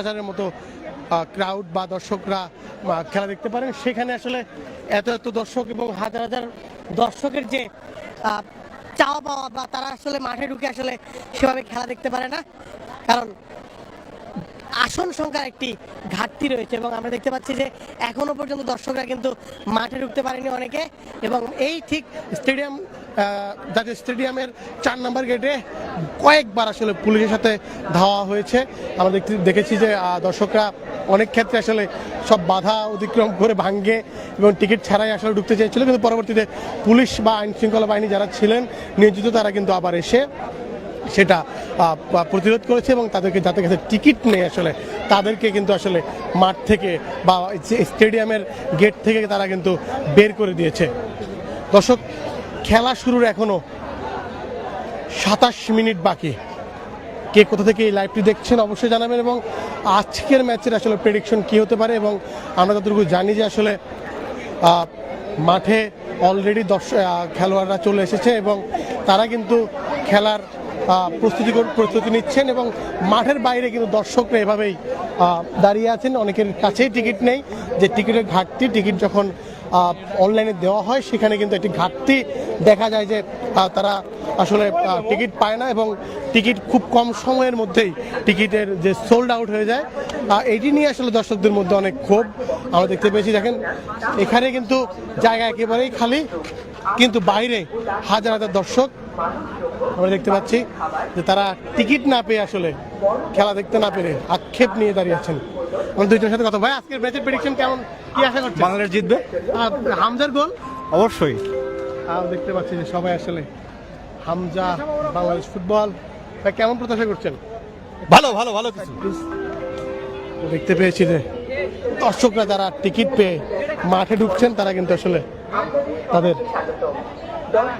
হাজারের মতো ক্রাউড বা দর্শকরা খেলা দেখতে পারেন সেখানে আসলে এত এত দর্শক এবং হাজার হাজার দর্শকের যে চাওয়া পাওয়া বা তারা আসলে মাঠে ঢুকে আসলে সেভাবে খেলা দেখতে পারে না। কারণ আসন সংখ্যার একটি ঘাটতি রয়েছে এবং আমরা দেখতে পাচ্ছি যে এখনও পর্যন্ত দর্শকরা কিন্তু মাঠে ঢুকতে পারেনি অনেকে এবং এই ঠিক স্টেডিয়াম জাতীয় স্টেডিয়ামের চার নম্বর গেটে কয়েকবার আসলে পুলিশের সাথে ধাওয়া হয়েছে। আমরা দেখেছি যে দর্শকরা অনেক ক্ষেত্রে আসলে সব বাধা অতিক্রম করে ভাঙ্গে এবং টিকিট ছাড়াই আসলে ঢুকতে চেয়েছিল। কিন্তু পরবর্তীতে পুলিশ বা আইন শৃঙ্খলা বাহিনী যারা ছিলেন, নিয়োজিত, তারা কিন্তু আবার এসে সেটা প্রতিরোধ করেছে এবং তাদেরকে যাদের কাছে টিকিট নেই আসলে, তাদেরকে কিন্তু আসলে মাঠ থেকে বা স্টেডিয়ামের গেট থেকে তারা কিন্তু বের করে দিয়েছে। দর্শক, খেলা শুরুর এখনও সাতাশ মিনিট বাকি। কে কোথা থেকে এই লাইভটি দেখছেন অবশ্যই জানাবেন এবং আজকের ম্যাচের আসলে প্রেডিকশন কি হতে পারে এবং আমরা যতটুকু জানি যে আসলে মাঠে অলরেডি দর্শক খেলোয়াড়রা চলে এসেছে এবং তারা কিন্তু খেলার প্রস্তুতি প্রস্তুতি নিচ্ছেন এবং মাঠের বাইরে কিন্তু দর্শকরা এভাবেই দাঁড়িয়ে আছেন। অনেকের কাছেই টিকিট নেই। যে টিকিটের ঘাটতি, টিকিট যখন অনলাইনে দেওয়া হয়, সেখানে কিন্তু একটি ঘাটতি দেখা যায় যে তারা আসলে টিকিট পায় না এবং টিকিট খুব কম সময়ের মধ্যেই টিকিটের যে সোল্ড আউট হয়ে যায়। এটি নিয়ে আসলে দর্শকদের মধ্যে অনেক ক্ষোভ। আমরা দেখতে পেয়েছি, দেখেন, এখানে কিন্তু জায়গা একেবারেই খালি, কিন্তু বাইরে হাজার হাজার দর্শক আমরা দেখতে পাচ্ছি যে তারা টিকিট না পেয়ে আসলে খেলা দেখতে না পেরে আক্ষেপ নিয়ে দাঁড়িয়ে আছেন। আমরা দুইজনের সাথে কথা। ভাই আজকের ম্যাচের প্রেডিকশন কেমন? কি আশা করছেন? বাংলাদেশ জিতবে? হামজার গোল? অবশ্যই। আর দেখতে পাচ্ছি যে সবাই আসলে হামজা বাংলাদেশ ফুটবল। ভাই কেমন প্রত্যাশা করছেন? ভালো ভালো ভালো কিছু। দেখতে পেয়েছি যে দর্শকরা যারা টিকিট পেয়ে মাঠে ঢুকছেন তারা কিন্তু আসলে তাদের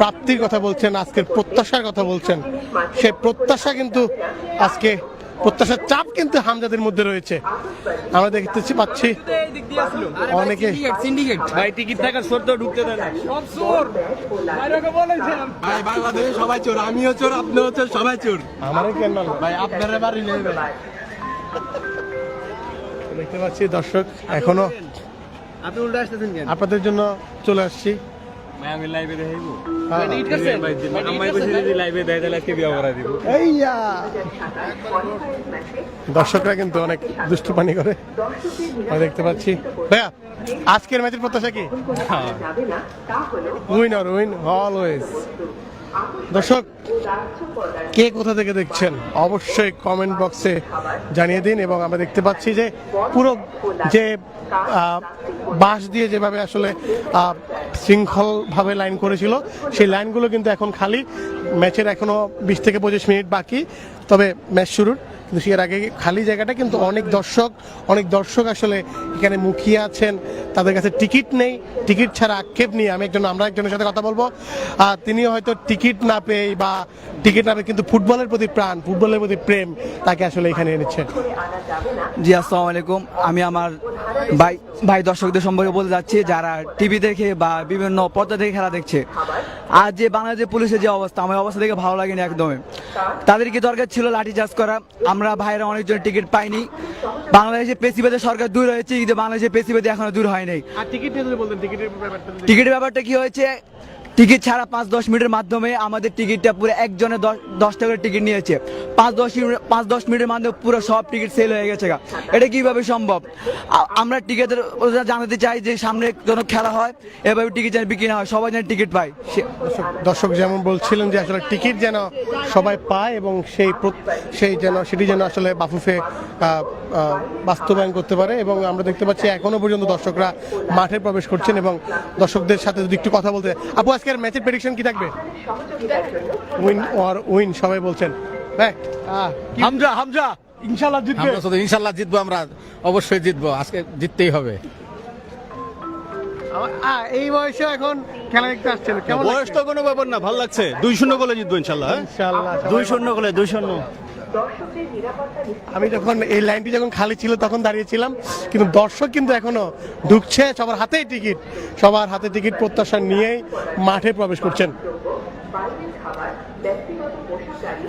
প্রাপ্তির কথা বলছেন আজকের প্রত্যাশার কথা বলছেন। সেই প্রত্যাশা কিন্তু আজকে প্রত্যাশার চাপ কিন্তু হামজাদের মধ্যে রয়েছে। আমরা দেখতেছি পাচ্ছি অনেকে সিন্ডিকেট ভাই টিকিট থাকার সত্য ঢুকতে দেয় না। ভাই বাংলাদেশে সবাই চোর আমিও চোর আপনিও চোর সবাই চোর। কেন? না? ভাই আপনারা বাড়ি নেই দেখতে পাচ্ছি দর্শক এখনও আপনি উল্টা আসতেছেন কেন? আপনাদের জন্য চলে আসছি। আমি লাইভে দেখাইবো দর্শকরা কিন্তু অনেক দুষ্টুপানি করে। দেখতে পাচ্ছি। ভাইয়া আজকের ম্যাচের প্রত্যাশা কি? উইন আর উইন অলওয়েজ দর্শক, কে কোথা থেকে দেখছেন, অবশ্যই কমেন্ট বক্সে জানিয়ে দিন এবং আমরা দেখতে পাচ্ছি যে পুরো যে বাঁশ দিয়ে যেভাবে আসলে শৃঙ্খলভাবে লাইন করেছিল, সেই লাইনগুলো কিন্তু এখন খালি। ম্যাচের এখনও বিশ থেকে পঁচিশ মিনিট বাকি, তবে ম্যাচ শুরুর। কিন্তু এর আগে খালি জায়গাটা কিন্তু অনেক দর্শক অনেক দর্শক আসলে এখানে মুখিয়ে আছেন, তাদের কাছে টিকিট নেই, টিকিট ছাড়া আক্ষেপ নিয়ে আমি একজন, আমরা একজনের সাথে কথা বলব। আর তিনিও হয়তো টিকিট না পেয়ে বা টিকিট না পেয়ে কিন্তু ফুটবলের প্রতি প্রাণ, ফুটবলের প্রতি প্রেম তাকে আসলে এখানে এনেছেন জি, আসসালামু আলাইকুম। আমি আমার ভাই ভাই দর্শকদের সম্পর্কে বলতে যাচ্ছি, যারা টিভি দেখে বা বিভিন্ন পর্দা দেখে খেলা দেখছে। আর যে বাংলাদেশের পুলিশের যে অবস্থা, আমার অবস্থা দেখে ভালো লাগেনি একদমই। তাদের কি দরকার ছিল লাঠি চার্জ করা? আমরা ভাইরা অনেকজন টিকিট পাইনি। বাংলাদেশের পেশিবাদের সরকার দূর হয়েছে বাংলাদেশের পেশিবাদী এখনও দূর হয় নাই আর টিকিটের টিকিটের ব্যাপারটা কি হয়েছে? টিকিট ছাড়া পাঁচ দশ মিনিটের মাধ্যমে আমাদের টিকিটটা পুরো একজনে দশ দশ টাকার টিকিট নিয়েছে। পাঁচ দশ পাঁচ দশ মিনিটের মাধ্যমে পুরো সব টিকিট সেল হয়ে গেছে। এটা কীভাবে সম্ভব? আমরা টিকিটের জানাতে চাই যে সামনে কোনো খেলা হয়, এভাবে টিকিট যেন বিক্রি না হয়। সবাই যেন টিকিট পায়। দর্শক যেমন বলছিলেন যে আসলে টিকিট যেন সবাই পায় এবং সেই সেই যেন, সেটি যেন আসলে বাফুফে বাস্তবায়ন করতে পারে এবং আমরা দেখতে পাচ্ছি এখনও পর্যন্ত দর্শকরা মাঠে প্রবেশ করছেন এবং দর্শকদের সাথে যদি একটু কথা বলতে আপু আজকের ম্যাচের প্রেডিকশন কি থাকবে? উইন অর উইন সবাই বলছেন। হ্যাঁ আহ, কি- হামজা হামজা ইনশাল্লাহ জিতবে। আমরা শুধু ইনশাল্লাহ জিতবো আমরা অবশ্যই জিতবো আজকে জিততেই হবে। এই বয়সে এখন খেলা দেখতে আসছেন কেমন বয়স তো কোনো ব্যাপার না ভালো লাগছে। দুই শূন্য গোলে জিতবো ইনশাল্লাহ হ্যাঁ? ইনশাল্লাহ দুই শূন্য গোলে দুই শূন্য। আমি যখন এই লাইনটি যখন খালি ছিল তখন দাঁড়িয়েছিলাম, কিন্তু দর্শক কিন্তু এখনও ঢুকছে, সবার হাতেই টিকিট। সবার হাতে টিকিট প্রত্যাশা নিয়েই মাঠে প্রবেশ করছেন।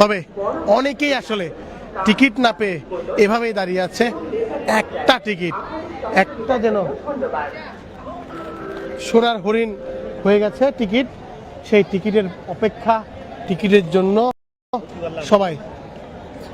তবে অনেকেই আসলে টিকিট না পেয়ে এভাবেই দাঁড়িয়ে আছে, একটা টিকিট, একটা যেন সোনার হরিণ হয়ে গেছে টিকিট, সেই টিকিটের অপেক্ষা, টিকিটের জন্য সবাই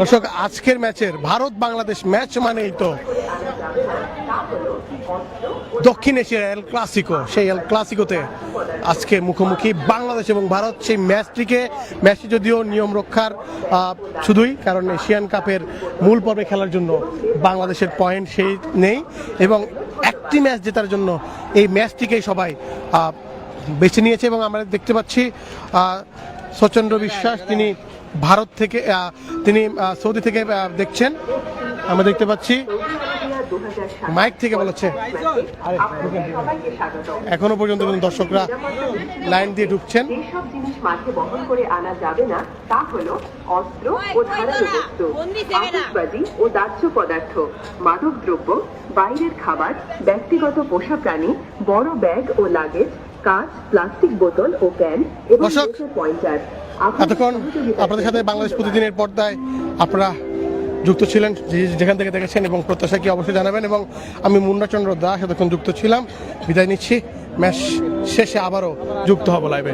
দর্শক, আজকের ম্যাচের ভারত বাংলাদেশ ম্যাচ মানেই তো দক্ষিণ এশিয়ার এল ক্লাসিকো সেই এল ক্লাসিকোতে আজকে মুখোমুখি বাংলাদেশ এবং ভারত। সেই ম্যাচটিকে, ম্যাচটি যদিও নিয়ম রক্ষার শুধুই, কারণ এশিয়ান কাপের মূল পর্বে খেলার জন্য বাংলাদেশের পয়েন্ট সেই নেই। এবং একটি ম্যাচ জেতার জন্য এই ম্যাচটিকেই সবাই বেছে নিয়েছে এবং আমরা দেখতে পাচ্ছি সচন্দ্র বিশ্বাস, তিনি ভারত থেকে তিনি সৌদি থেকে দেখছেন। আমরা দেখতে পাচ্ছি। মাইক থেকে বলেছে। এখনও পর্যন্ত দর্শকরা লাইন দিয়ে ঢুকছেন। যেসব জিনিস মাঠে বহন করে আনা যাবে না। তা হলো অস্ত্র ও ধারালো বস্তু আতসবাজি ও দাহ্য পদার্থ মাদকদ্রব্য বাইরের খাবার ব্যক্তিগত পোষা প্রাণী বড় ব্যাগ ও লাগেজ কাঁচ প্লাস্টিক বোতল ও ক্যান এবং পয়েন্টার। এতক্ষণ আপনাদের সাথে বাংলাদেশ প্রতিদিনের পর্দায় আপনারা যুক্ত ছিলেন যেখান থেকে দেখেছেন এবং প্রত্যাশা কি অবশ্যই জানাবেন। এবং আমি মুন্নাচন্দ্র দাস এতক্ষণ যুক্ত ছিলাম। বিদায় নিচ্ছি। ম্যাচ শেষে আবারও যুক্ত হব লাইভে